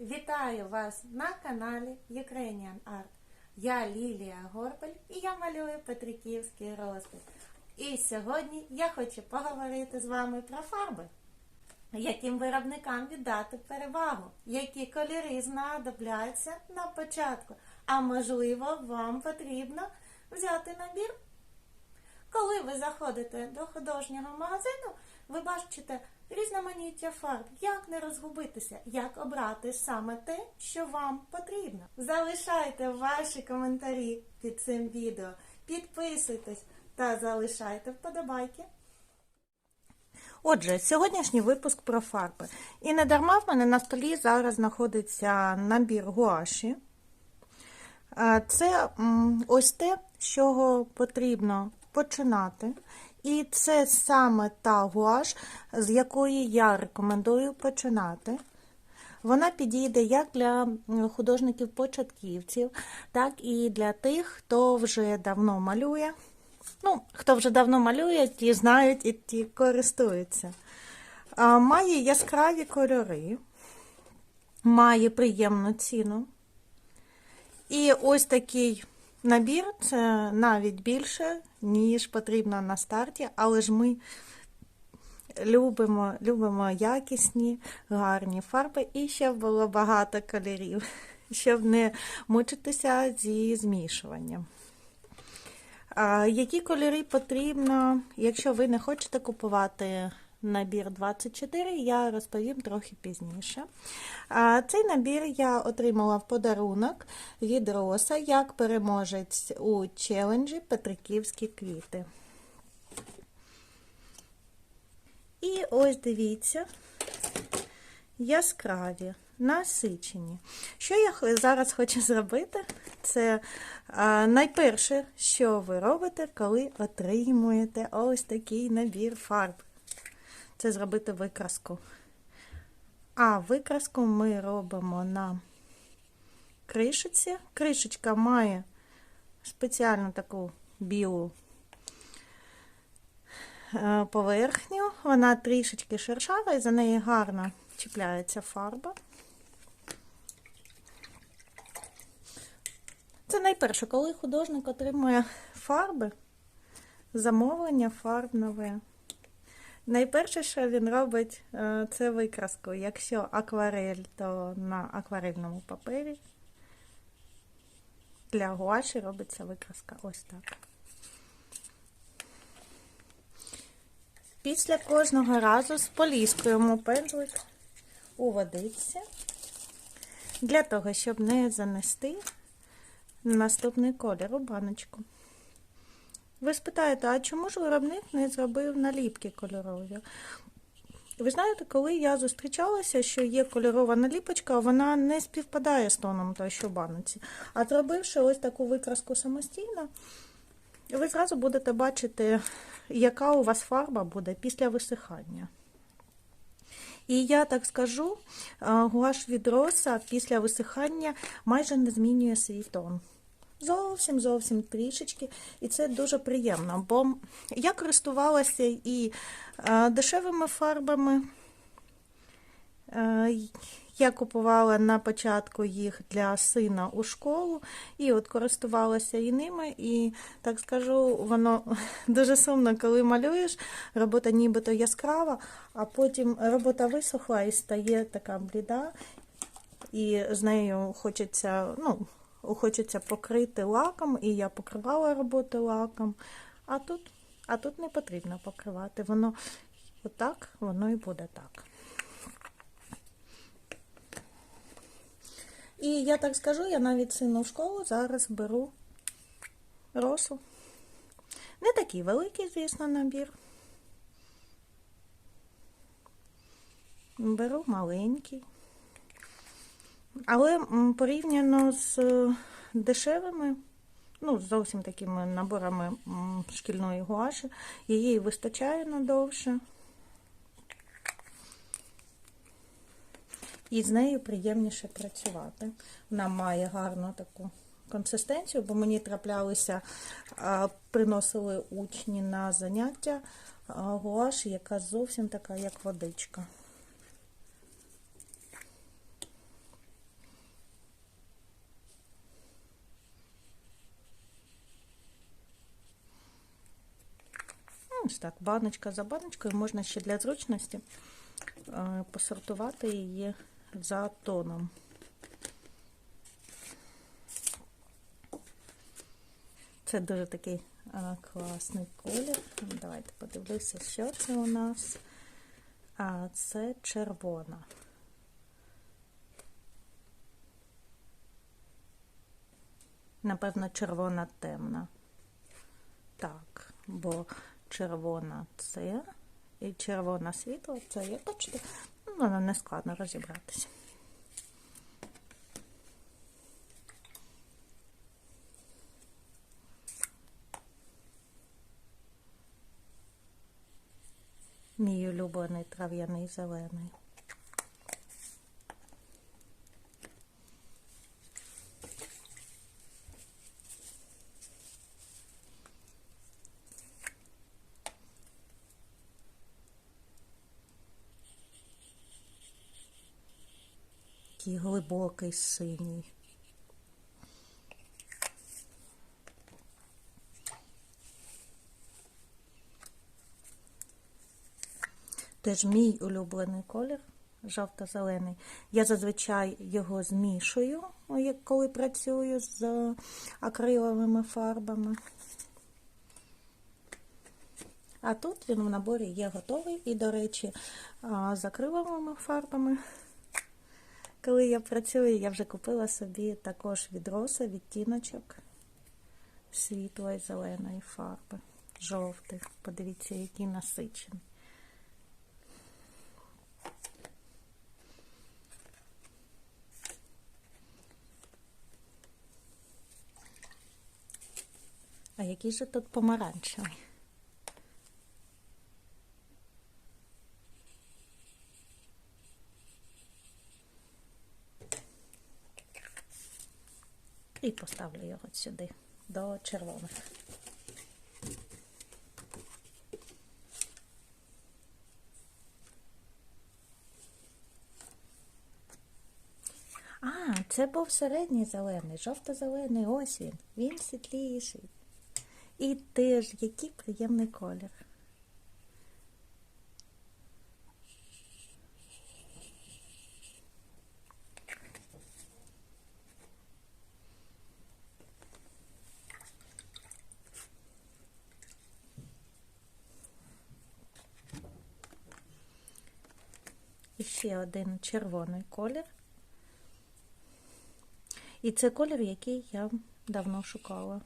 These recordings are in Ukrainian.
Вітаю вас на каналі Ukrainian Art. Я Лілія Горбель і я малюю Петриківський розпис. І сьогодні я хочу поговорити з вами про фарби. Яким виробникам віддати перевагу, які кольори знадобляться на початку, а можливо, вам потрібно взяти набір коли ви заходите до художнього магазину, ви бачите різноманіття фарб, як не розгубитися, як обрати саме те, що вам потрібно. Залишайте ваші коментарі під цим відео, підписуйтесь та залишайте вподобайки. Отже, сьогоднішній випуск про фарби. І не дарма в мене на столі зараз знаходиться набір гуаші. Е, Це ось те, з чого потрібно починати. І це саме та гуаш, з якої я рекомендую починати. Вона підійде як для художників-початківців, так і для тих, хто вже давно малює. Ну, хто вже давно малює, ті знають і ті користуються. Має яскраві кольори, має приємну ціну. І ось такий набір це навіть більше, ніж потрібно на старті, але ж ми любимо, любимо якісні, гарні фарби і щоб було багато кольорів, щоб не мучитися зі змішуванням. Які кольори потрібно, якщо ви не хочете купувати набір 24, я розповім трохи пізніше. Цей набір я отримала в подарунок від Роса як переможець у челенджі Петриківські квіти. І ось дивіться, яскраві, насичені. Що я зараз хочу зробити? Це найперше, що ви робите, коли отримуєте ось такий набір фарб. Це зробити викраску. А викраску ми робимо на кришиці. Кришечка має спеціальну таку білу е, поверхню. Вона трішечки шершава і за неї гарно чіпляється фарба. Це найперше, коли художник отримує фарби, замовлення фарб нове. Найперше, що він робить, е, це викраску. Якщо акварель, то на акварельному папері. Для гуаші робиться викраска ось так. Після кожного разу споліскуємо пензлик у водичці, для того, щоб не занести наступний колір у баночку. Ви спитаєте, а чому ж виробник не зробив наліпки кольорові? Ви знаєте, коли я зустрічалася, що є кольорова наліпочка, вона не співпадає з тоном той, що в баноці. А зробивши ось таку викраску самостійно, ви зразу будете бачити, яка у вас фарба буде після висихання. І я так скажу, гуаш від роса після висихання майже не змінює свій тон. Зовсім зовсім трішечки, і це дуже приємно, бо я користувалася і е, дешевими фарбами. Е, я купувала на початку їх для сина у школу, і от користувалася і ними, і так скажу, воно дуже сумно, коли малюєш, робота нібито яскрава, а потім робота висохла і стає така бліда, і з нею хочеться, ну, хочеться покрити лаком, і я покривала роботу лаком. А тут, а тут не потрібно покривати. Воно отак, воно і буде так. І я так скажу, я навіть сину в школу зараз беру росу. Не такий великий, звісно, набір. Беру маленький. Але порівняно з е, дешевими, ну, зовсім такими наборами шкільної гуаші, її вистачає надовше. І з нею приємніше працювати. Вона має гарну таку консистенцію, бо мені траплялися, приносили учні на заняття гуаш, яка зовсім така, як водичка. Ось так, баночка за баночкою, можна ще для зручності е, посортувати її за тоном. Це дуже такий а, класний колір. Давайте подивлюся, що це у нас. А це червона. Напевно, червона темна. Так, бо червона це і червона світло це, є, бачите, ну, воно не складно розібратися. Мій улюблений трав'яний зелений. Такий глибокий синій. Теж мій улюблений колір, жовто-зелений. Я зазвичай його змішую, коли працюю з акриловими фарбами. А тут він в наборі є готовий. І, до речі, з акриловими фарбами. Коли я працюю, я вже купила собі також від роса відтіночок світлої зеленої фарби, жовтих. Подивіться, який насичений. А який же тут помаранчевий? І поставлю його сюди до червоних. А, це був середній зелений, жовто-зелений, ось він. Він світліший. І теж який приємний колір. Ще один червоний колір. І це колір, який я давно шукала.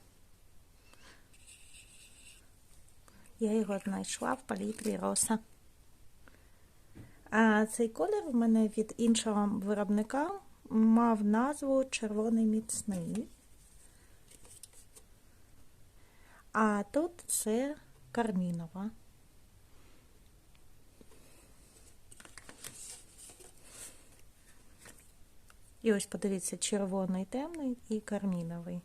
Я його знайшла в палітрі роса. А цей колір в мене від іншого виробника мав назву червоний міцний. А тут це кармінова. І ось подивіться, червоний темний і карміновий.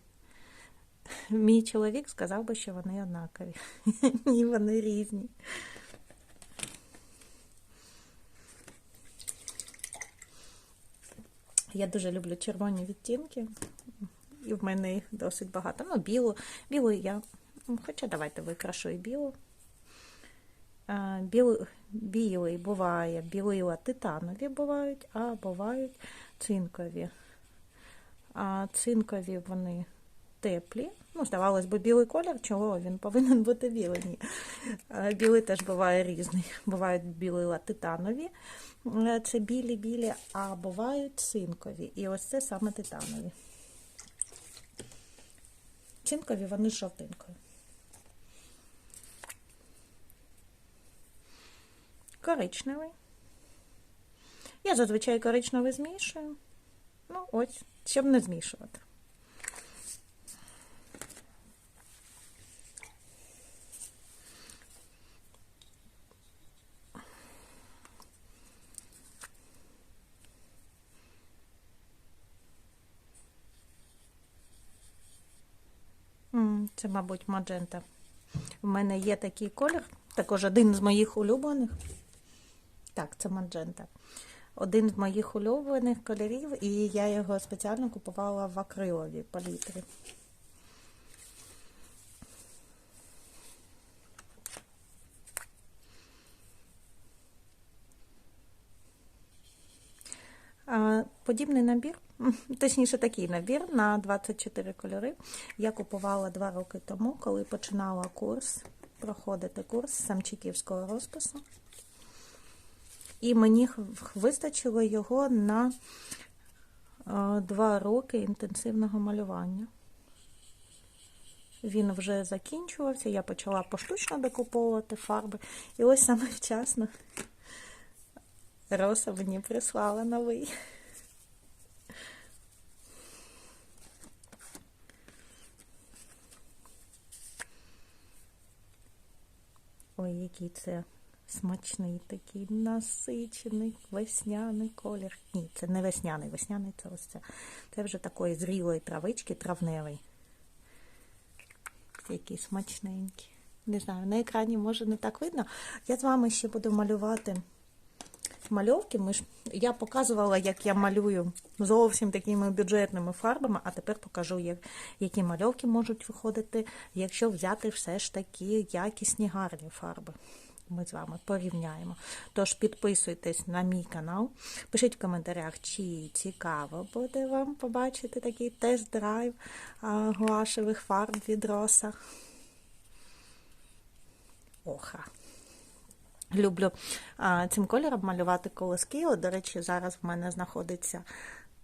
Мій чоловік сказав би, що вони однакові. Ні, вони різні. Я дуже люблю червоні відтінки, і в мене їх досить багато. Ну, білу, білу я. Хоча давайте викрашу і білу. Білий, білий буває, білила титанові бувають, а бувають цинкові. А цинкові вони теплі. Ну, здавалось би, білий колір, чого він повинен бути білий. Білий теж буває різний. Бувають білила титанові, це білі-білі, а бувають цинкові. І ось це саме титанові. Цинкові вони з жовтинкою. Коричневий. Я зазвичай коричневий змішую. Ну, ось, щоб не змішувати. Це, мабуть, маджента. У мене є такий колір, також один з моїх улюблених. Так, це маджента один з моїх улюблених кольорів, і я його спеціально купувала в акриловій палітрі. Подібний набір, точніше, такий набір на 24 кольори. Я купувала два роки тому, коли починала курс, проходити курс самчиківського розпису. І мені вистачило його на е, два роки інтенсивного малювання. Він вже закінчувався, я почала поштучно докуповувати фарби. І ось саме вчасно Роса мені прислала новий. Ой, який це смачний такий насичений весняний колір. Ні, це не весняний, весняний це ось це. Це вже такої зрілої травички, травневий. Який смачненький. Не знаю, на екрані може не так видно. Я з вами ще буду малювати мальовки. Ми ж, я показувала, як я малюю зовсім такими бюджетними фарбами, а тепер покажу, як, які мальовки можуть виходити, якщо взяти все ж таки якісні гарні фарби. Ми з вами порівняємо. Тож підписуйтесь на мій канал, пишіть в коментарях, чи цікаво буде вам побачити такий тест-драйв гуашевих фарб від Роса. Оха. Люблю цим кольором малювати колоски. От, до речі, зараз в мене знаходиться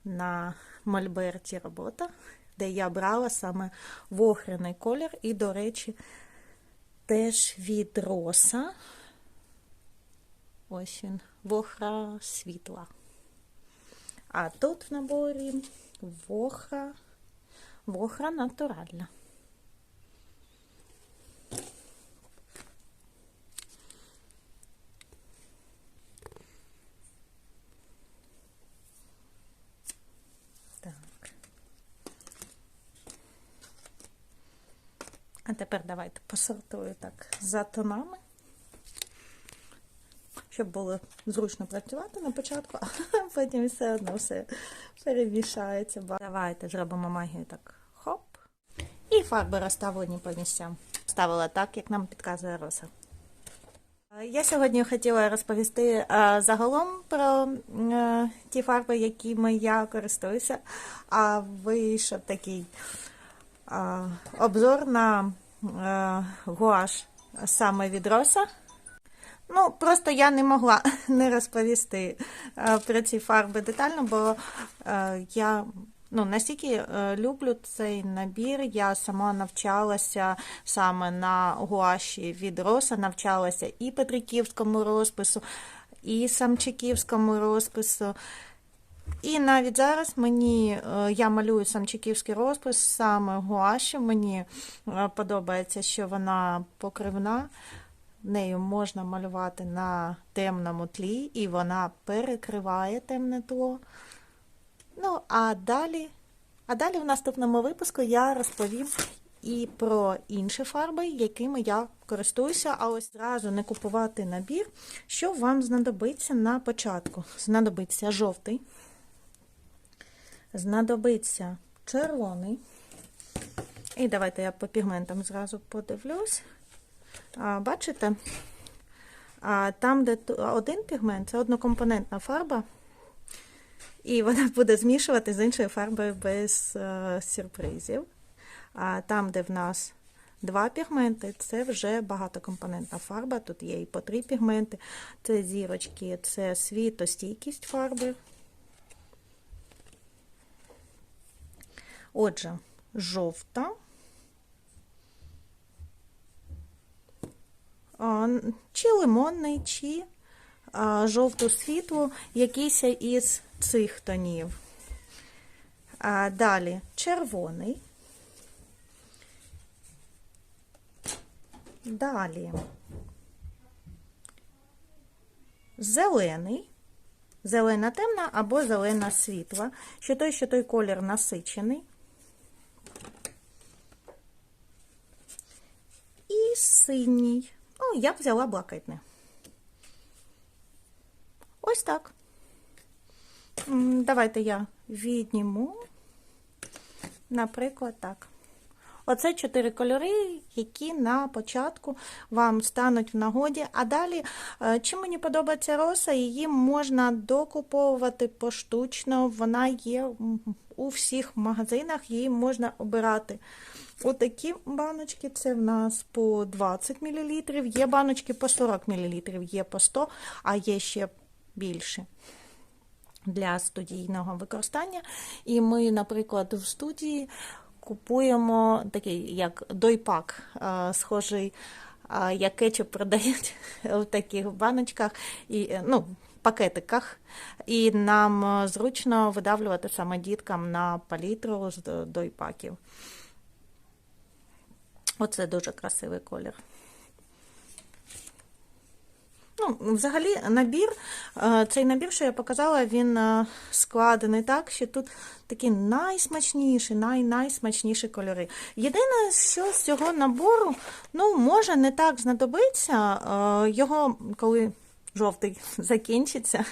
на мольберті робота, де я брала саме вохрений колір. І, до речі, теж від роса. Ось він, вохра світла. А тут в наборі вохра, вохра натуральна. Так. Тепер давайте посортую так за тонами, щоб було зручно працювати на початку, а потім все одно все перемішається. Давайте зробимо магію так. Хоп. І фарби розставлені по місцям. Ставила так, як нам підказує Роса. Я сьогодні хотіла розповісти а, загалом про е, ті фарби, якими я користуюся. А вийшов такий а, обзор на е, гуаш саме від Роса. Ну, просто я не могла не розповісти е, про ці фарби детально, бо е, я ну, настільки е, люблю цей набір. Я сама навчалася саме на гуаші від Роса, навчалася і Петриківському розпису, і Самчиківському розпису. І навіть зараз мені е, я малюю самчиківський розпис саме гуаші. Мені е, подобається, що вона покривна. Нею можна малювати на темному тлі, і вона перекриває темне тло. Ну, а далі, а далі в наступному випуску я розповім і про інші фарби, якими я користуюся, а ось зразу не купувати набір, що вам знадобиться на початку. Знадобиться жовтий, знадобиться червоний. І давайте я по пігментам зразу подивлюсь. Бачите? Там, де один пігмент, це однокомпонентна фарба, і вона буде змішувати з іншою фарбою без е, сюрпризів. А там, де в нас два пігменти, це вже багатокомпонентна фарба. Тут є і по три пігменти. Це зірочки, це світостійкість фарби. Отже, жовта. Чи лимонний, чи жовту світлу, якийсь із цих тонів. Далі червоний. Далі зелений, зелена темна або зелена світла, що той, що той колір насичений. І синій. Ну, я взяла блакитне. Ось так. Давайте я відніму, наприклад, так. Оце чотири кольори, які на початку вам стануть в нагоді. А далі, е, чим мені подобається роса, її можна докуповувати поштучно. Вона є у всіх магазинах, її можна обирати. Отакі баночки, це в нас по 20 мл, є баночки по 40 мл, є по 100, а є ще більше для студійного використання. І ми, наприклад, в студії купуємо такий як дойпак, е, схожий, е, як кетчуп продають в таких баночках, і, е, ну, пакетиках, і нам зручно видавлювати саме діткам на палітру з до- дойпаків. Оце дуже красивий колір. Ну, взагалі, набір, е, цей набір, що я показала, він е, складений так, що тут такі найсмачніші, най-найсмачніші кольори. Єдине, що з цього набору, ну, може не так знадобиться, е, його, коли жовтий закінчиться,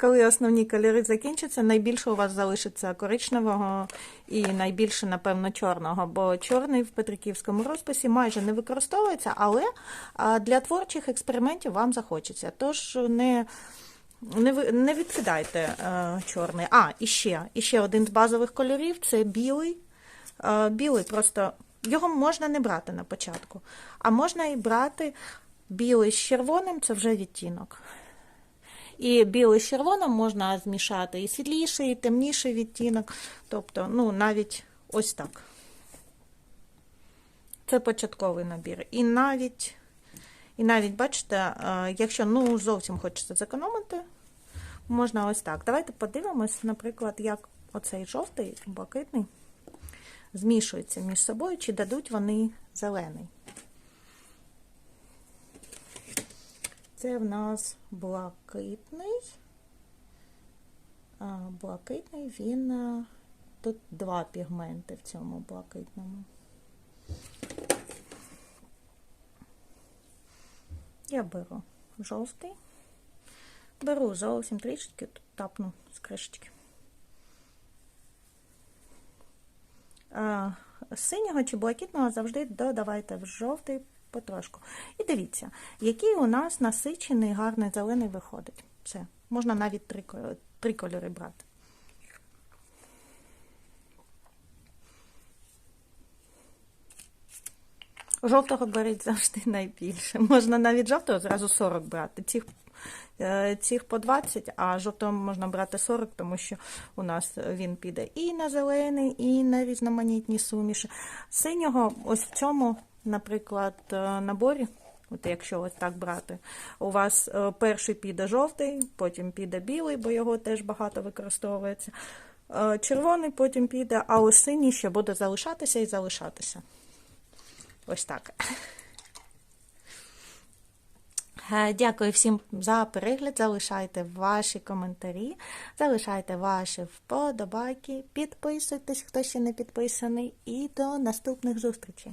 Коли основні кольори закінчаться, найбільше у вас залишиться коричневого і найбільше, напевно, чорного, бо чорний в петриківському розписі майже не використовується, але для творчих експериментів вам захочеться. Тож не, не, не відкидайте е, чорний. А, і ще, і ще один з базових кольорів це білий. Е, білий просто його можна не брати на початку, а можна і брати білий з червоним, це вже відтінок. І білий з червоним можна змішати і світліший, і темніший відтінок. Тобто, ну, навіть ось так. Це початковий набір. І навіть, і навіть бачите, е, якщо ну, зовсім хочеться зекономити, можна ось так. Давайте подивимось, наприклад, як оцей жовтий, блакитний змішуються між собою, чи дадуть вони зелений. Це в нас блакитний. Блакитний, він. Тут два пігменти в цьому блакитному. Я беру жовтий. Беру зовсім трішки, тут тапну з кришечки. Синього чи блакитного завжди додавайте в жовтий потрошку. І дивіться, який у нас насичений гарний зелений виходить. Все. Можна навіть три, три кольори брати. Жовтого беріть завжди найбільше. Можна навіть жовтого зразу 40 брати. Цих, е, цих по 20, а жовтого можна брати 40, тому що у нас він піде і на зелений, і на різноманітні суміші. Синього ось в цьому, наприклад, е, наборі. От якщо ось так брати, у вас е, перший піде жовтий, потім піде білий, бо його теж багато використовується. Е, Червоний потім піде, а ось синій ще буде залишатися і залишатися. Ось так. Дякую всім за перегляд. Залишайте ваші коментарі, залишайте ваші вподобайки, підписуйтесь, хто ще не підписаний, і до наступних зустрічей.